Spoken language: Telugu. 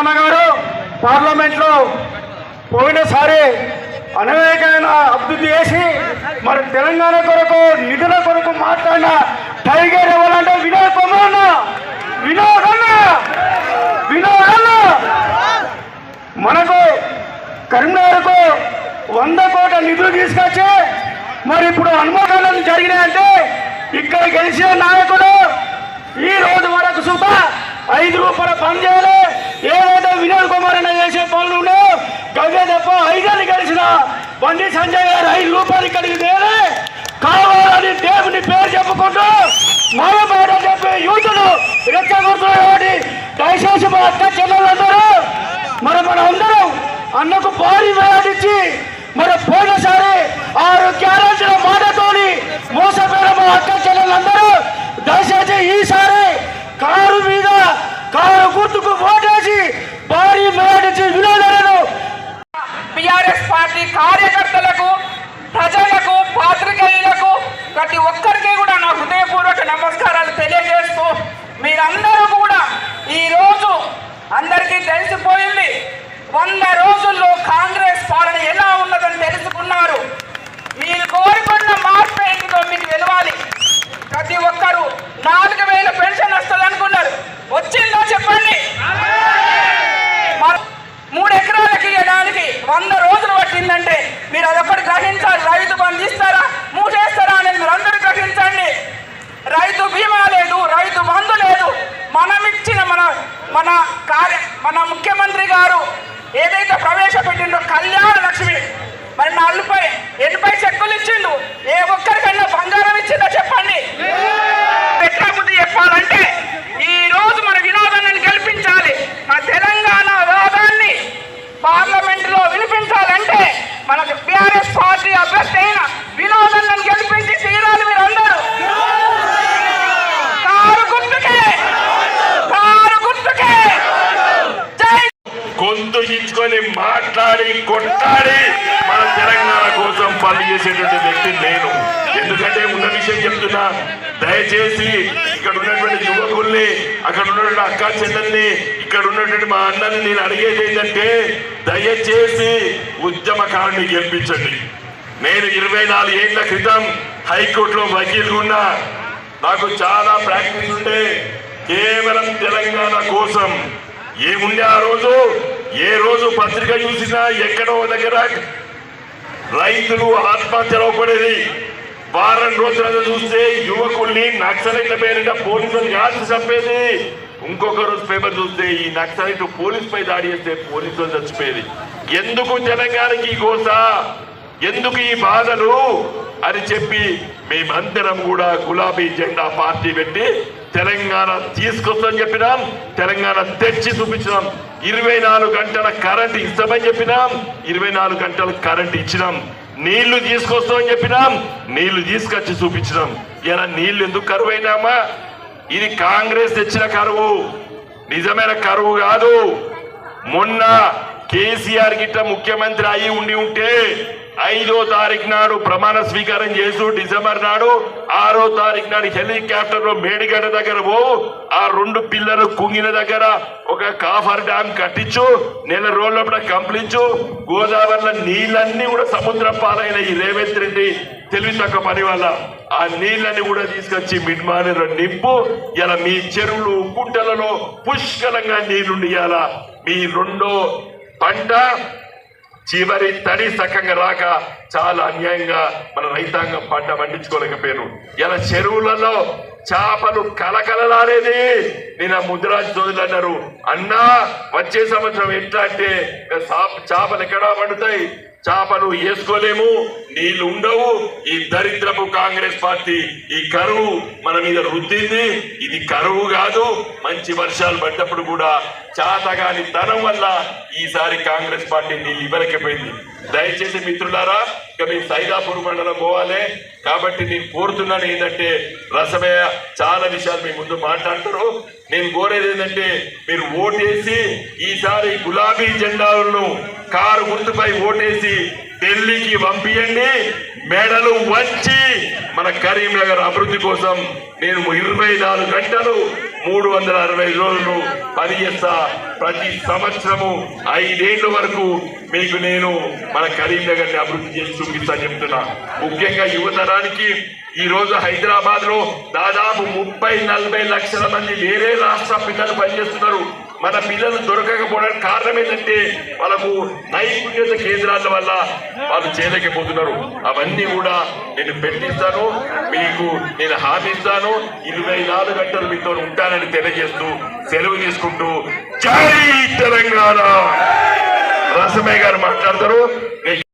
వినోదన్న గారు పార్లమెంట్లో పోయినసారి అనేకమైన అభివృద్ధి చేసి మరి తెలంగాణ కొరకు నిధుల కొరకు మాట్లాడిన టైగర్ ఎవరంటే వినోద్ కుమార్ వినోద్ అన్న. వినోద్ అన్న. మనకు కరీంనగర్కు వంద కోట్ల నిధులు తీసుకొచ్చి మరి ఇప్పుడు హనుమకాండం జరిగినాయంటే ఇక్కడ గెలిచిన నాయకుడు ఈ రోజు వరకు సుత ఐదు రూపాయల పని చేయాలి. ఏదైతే వినోద్ కుమార్ అన్న చేసే పనులు ఉన్నాయో గవ్య తప్ప ఐదేళ్ళు గడిచిన బండి సంజయ్ గారు ఐదు రూపాయలు ఇక్కడికి తేలే. కావాలని దేవుని పేరు చెప్పుకుంటూ మరొకటి చెప్పి యూతులు రెచ్చగొడుతున్నారు కాబట్టి దయచేసి మా అక్క చెల్లెలందరూ మరి మన అందరం అన్నకు భారీ వేయాడిచ్చి మరి పోయినసారి ఆరు గ్యారెంటీల మాటతోని మోసపోయిన మా అక్క చెల్లెలందరూ దయచేసి ఈసారి కారు గుర్తుకు ఓటేసి భారీ వేయాడిచ్చి వినోదలను బిఆర్ఎస్ పార్టీ కార్యకర్తలకు ప్రజలకు పాత్రికేయులకు ప్రతి ఒక్కరికి కూడా నా హృదయపూర్వక నమస్కారాలు తెలియ మీరందరూ కూడా ఈ రోజు అందరికీ తెలిసిపోయింది వంద రోజుల్లో కాంగ్రెస్ పాలన ఎలా ఉన్నదని తెలుసుకున్నారు మీరు కోరుకున్న మార్పు ఏంటిదో మీకు తెలవాలి ప్రతి ఒక్కరూ నాలుగు వేల పెన్షన్ వస్తుంది అనుకున్నారు వచ్చిందో చెప్పండి మరి మూడు ఎకరాలకి ఇవ్వడానికి వంద రోజులు మీరు అదొక్కటి గ్రహించాలి. రైతు బంధు ఇస్తారా? మూసేస్తారా అనేది మీరు అందరూ గ్రహించండి. రైతు బీమా లేదు రైతు బంధు లేదు. మనం ఇచ్చిన మన మన కార్య మన ముఖ్యమంత్రి గారు ఏదైతే ప్రవేశపెట్టిండో కళ్యాణ లక్ష్మి మరి నలభై ఎనభై చెక్కులు ఇచ్చిండు. ఏ ఒక్కరికైనా బంగారం ఇచ్చిందో చెప్పండి? ఎట్లా చెప్పాలంటే ఈ రోజు మన వినోదాన్ని గెలిపించాలి మన తెలంగాణ వాదాన్ని పార్లమెంట్లో వినిపించాలంటే మన టిఆర్ఎస్ పార్టీ అభ్యర్థి అయిన వినోదాన్ని గెలిపించి తీరాలి మీరందరూ కారు గుర్తుకే కారు గుర్తుకే జై కూర్చొని మాట్లాడి కొట్టాడి మన తెలంగాణ కోసం పని చేసేటువంటి వ్యక్తి నేను. ఎందుకంటే ఉన్న విషయం చెప్తున్నా దయచేసి ఇక్కడ ఉన్నటువంటి యువకుల్ని అక్కడ ఉన్నటువంటి అక్క చెల్లెల్ని ఇక్కడ ఉన్నటువంటి మా అన్నని నేను అడిగేది ఏంటంటే దయచేసి ఉద్యమకారుని గెలిపించండి. నేను ఇరవై నాలుగు ఏళ్ళ క్రితం హైకోర్టులో వకీల్ ఉన్నా. నాకు చాలా ప్రాక్టీస్ ఉండే. కేవలం తెలంగాణ కోసం. ఏముండే ఆ రోజు? ఏ రోజు పత్రిక చూసినా ఎక్కడో దగ్గర రైతులు ఆత్మహత్యలు పడేది వారం రోజులలో చూస్తే యువకుల్ని నక్సలైట్ల పేరిట పోలీసులు కాల్చి చంపేది. ఇంకొక రోజు పేపర్ చూస్తే ఈ నక్సలైట్ పోలీస్ పై దాడి చేస్తే పోలీసులు చచ్చిపోయేది. ఎందుకు తెలంగాణకి ఈ గోస ఎందుకు ఈ బాధలు? అని చెప్పి మేమందరం కూడా గులాబీ జెండా పార్టీ పెట్టి తెలంగాణ తీసుకొస్తామని చెప్పినాం. తెలంగాణ తెచ్చి చూపించినాం. ఇరవై నాలుగు గంటల కరెంట్ ఇస్తామని చెప్పినాం. ఇరవై నాలుగు గంటల కరెంట్ ఇచ్చినాం. నీళ్ళు తీసుకొస్తామని చెప్పినాం. నీళ్ళు తీసుకొచ్చి చూపించినాం. ఇలా నీళ్ళు ఎందుకు కరువు అయినామా ఇది కాంగ్రెస్ తెచ్చిన కరువు. నిజమైన కరువు కాదు. మొన్న కేసీఆర్ గిట్ట ముఖ్యమంత్రి అయి ఉండి ఉంటే ఐదో తారీఖు నాడు ప్రమాణ స్వీకారం చేస్తూ డిసెంబర్ నాడు ఆరో తారీఖు నాడు హెలికాప్టర్లో మేడిగడ్డ దగ్గర పో ఆ రెండు పిల్లలు కుంగిన దగ్గర ఒక కాఫర్ డ్యామ్ కట్టించు నెల రోజుల కంప్లించు గోదావరిలో నీళ్ళన్నీ కూడా సముద్రం పాలైన ఈ రేవంత్ రెడ్డి తెలివి తక్కువ పని వల్ల ఆ నీళ్ళని కూడా తీసుకొచ్చి మిడ్మానేరు నింపు ఇలా మీ చెరువులు కుంటలలో పుష్కలంగా నీళ్ళు ఇవాళ మీ రెండో పంట చివరి తడి సకంగా రాక చాలా అన్యాయంగా మన రైతాంగం పంట పండించుకోలేకపోయారు ఇలా చెరువులలో చేపలు కలకలలాడేది నేను ఆ ముద్రాజ్ సోదరులు అన్నారు. అన్నా వచ్చే సంవత్సరం ఎట్లా అంటే చేపలు ఎక్కడా పండుతాయి. చేపలు వేసుకోలేము నీళ్ళు ఉండవు. ఈ దరిద్రపు కాంగ్రెస్ పార్టీ ఈ కరువు మన మీద రుద్దింది. ఇది కరువు కాదు మంచి వర్షాలు పడ్డప్పుడు కూడా చాతగాని ధనం వల్ల ఈసారి కాంగ్రెస్ పార్టీ నీళ్ళు ఇవ్వలేకపోయింది. దయచేసి మిత్రులారా ఇక మీ సైదాపూర్ మండలం పోవాలి. కాబట్టి నేను కోరుతున్నాను ఏంటంటే రసమయ్య చాలా విషయాలు మీ ముందు మాట్లాడుతారు నేను కోరేది ఏంటంటే మీరు ఓటేసి ఈసారి గులాబీ జెండాలను కారు గుర్తుపై ఓటేసి ఢిల్లీకి పంపియండి. మెడలు వంచి మన కరీంనగర్ అభివృద్ధి కోసం నేను ఇరవై నాలుగు గంటలు మూడు వందల అరవై రోజులు పనిచేస్తా ప్రతి సంవత్సరము ఐదేళ్ళ వరకు మీకు నేను మన కరీంనగర్ని అభివృద్ధి చేసి చూపిస్తా చెప్తున్నా. ముఖ్యంగా యువతరానికి ఈ రోజు హైదరాబాద్లో దాదాపు ముప్పై నలభై లక్షల మంది వేరే రాష్ట్ర పిల్లలు పనిచేస్తున్నారు. మన పిల్లలు దొరకకపోవడానికి కారణం ఏంటంటే వాళ్ళకు నైపుణ్యత కేంద్రాల వల్ల వాళ్ళు చేయలేకపోతున్నారు అవన్నీ కూడా నేను పెట్టిస్తాను మీకు నేను హామీ ఇస్తాను. ఇరవై నాలుగు గంటలు మీతో ఉంటానని తెలియజేస్తూ సెలవు తీసుకుంటూ జై తెలంగాణ! రసమయ్య గారు మాట్లాడతారు.